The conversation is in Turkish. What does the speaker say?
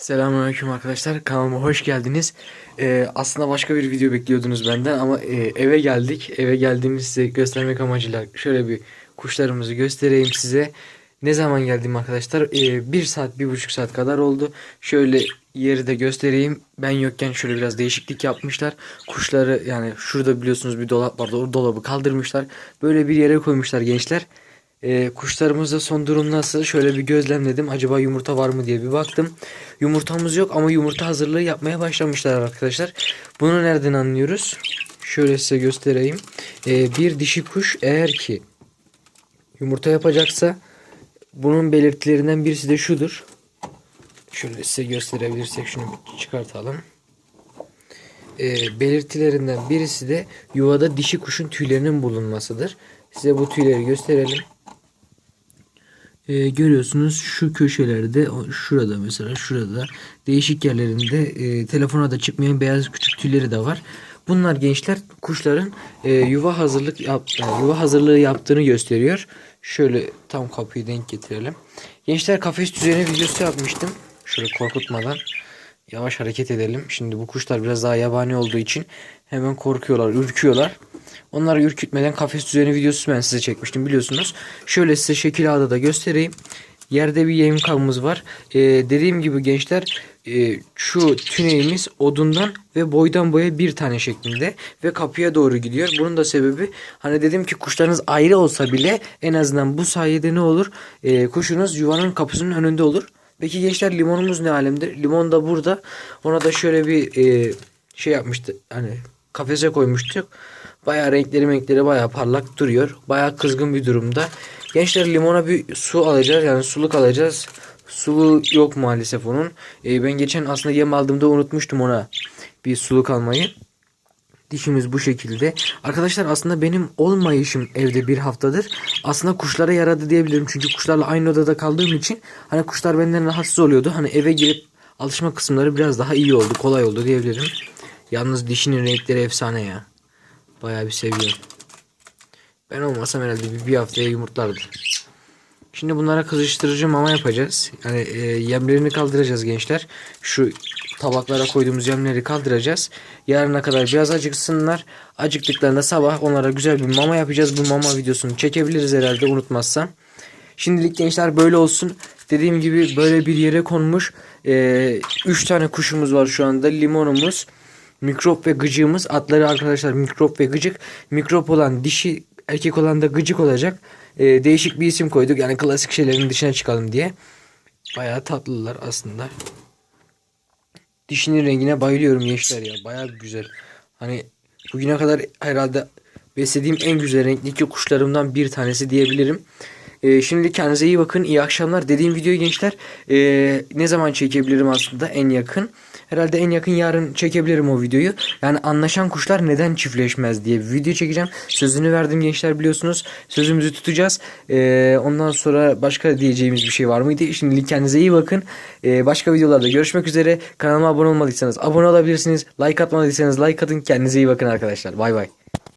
Selamünaleyküm arkadaşlar. Kanalıma hoş geldiniz. Ee, aslında başka bir video bekliyordunuz benden ama e, eve geldik. Eve geldiğimizi size göstermek amacıyla şöyle bir kuşlarımızı göstereyim size. Ne zaman geldim arkadaşlar? Ee, bir saat, bir buçuk saat kadar oldu. Şöyle yeri de göstereyim. Ben yokken şöyle biraz değişiklik yapmışlar. Kuşları yani şurada biliyorsunuz bir dolap vardı. O dolabı kaldırmışlar. Böyle bir yere koymuşlar gençler. Ee, kuşlarımızda son durum nasıl? Şöyle bir gözlemledim. Acaba yumurta var mı diye bir baktım. Yumurtamız yok ama yumurta hazırlığı yapmaya başlamışlar arkadaşlar. Bunu nereden anlıyoruz? Şöyle size göstereyim. Ee, bir dişi kuş eğer ki yumurta yapacaksa bunun belirtilerinden birisi de şudur. Şöyle size gösterebilirsek şunu çıkartalım. Ee, belirtilerinden birisi de yuvada dişi kuşun tüylerinin bulunmasıdır. Size bu tüyleri gösterelim. Ee, görüyorsunuz şu köşelerde şurada mesela şurada değişik yerlerinde e, telefona da çıkmayan beyaz küçük tüyleri de var. Bunlar gençler kuşların e, yuva hazırlık yap, yani yuva hazırlığı yaptığını gösteriyor. Şöyle tam kapıyı denk getirelim. Gençler kafes düzeni videosu yapmıştım. Şöyle korkutmadan yavaş hareket edelim. Şimdi bu kuşlar biraz daha yabani olduğu için hemen korkuyorlar, ürküyorlar. Onları ürkütmeden kafes düzeni videosu ben size çekmiştim biliyorsunuz. Şöyle size şekil ağda da göstereyim. Yerde bir yem kabımız var. Ee, dediğim gibi gençler e, şu tüneğimiz odundan ve boydan boya bir tane şeklinde ve kapıya doğru gidiyor. Bunun da sebebi hani dedim ki kuşlarınız ayrı olsa bile en azından bu sayede ne olur? Ee, kuşunuz yuvanın kapısının önünde olur. Peki gençler limonumuz ne alemde? Limon da burada. Ona da şöyle bir e, şey yapmıştı. Hani kafese koymuştuk. Bayağı renkleri renkleri bayağı parlak duruyor. Bayağı kızgın bir durumda. Gençler limona bir su alacağız. Yani suluk alacağız. Sulu yok maalesef onun. E, ben geçen aslında yem aldığımda unutmuştum ona bir suluk almayı. Dişimiz bu şekilde. Arkadaşlar aslında benim olmayışım evde bir haftadır aslında kuşlara yaradı diyebilirim. Çünkü kuşlarla aynı odada kaldığım için hani kuşlar benden rahatsız oluyordu. Hani eve girip alışma kısımları biraz daha iyi oldu, kolay oldu diyebilirim. Yalnız dişinin renkleri efsane ya. Bayağı bir seviyorum. Ben olmasam herhalde bir, bir haftaya yumurtlardı. Şimdi bunlara kızıştırıcı mama yapacağız. Yani e, yemlerini kaldıracağız gençler. Şu tabaklara koyduğumuz yemleri kaldıracağız. Yarına kadar biraz acıksınlar. Acıktıklarında sabah onlara güzel bir mama yapacağız. Bu mama videosunu çekebiliriz herhalde unutmazsam. Şimdilik gençler böyle olsun. Dediğim gibi böyle bir yere konmuş. 3 tane kuşumuz var şu anda. Limonumuz, mikrop ve gıcığımız. Adları arkadaşlar mikrop ve gıcık. Mikrop olan dişi, erkek olan da gıcık olacak. Ee, değişik bir isim koyduk. Yani klasik şeylerin dışına çıkalım diye. Bayağı tatlılar aslında. Dişinin rengine bayılıyorum gençler ya. Bayağı güzel. Hani bugüne kadar herhalde beslediğim en güzel renkli kuşlarımdan bir tanesi diyebilirim. Ee, şimdi kendinize iyi bakın. İyi akşamlar. Dediğim videoyu gençler ee, ne zaman çekebilirim aslında en yakın. Herhalde en yakın yarın çekebilirim o videoyu. Yani anlaşan kuşlar neden çiftleşmez diye bir video çekeceğim. Sözünü verdim gençler biliyorsunuz. Sözümüzü tutacağız. Ee, ondan sonra başka diyeceğimiz bir şey var mıydı? Şimdilik kendinize iyi bakın. Ee, başka videolarda görüşmek üzere. Kanalıma abone olmadıysanız abone olabilirsiniz. Like atmadıysanız like atın. Kendinize iyi bakın arkadaşlar. Bay bay.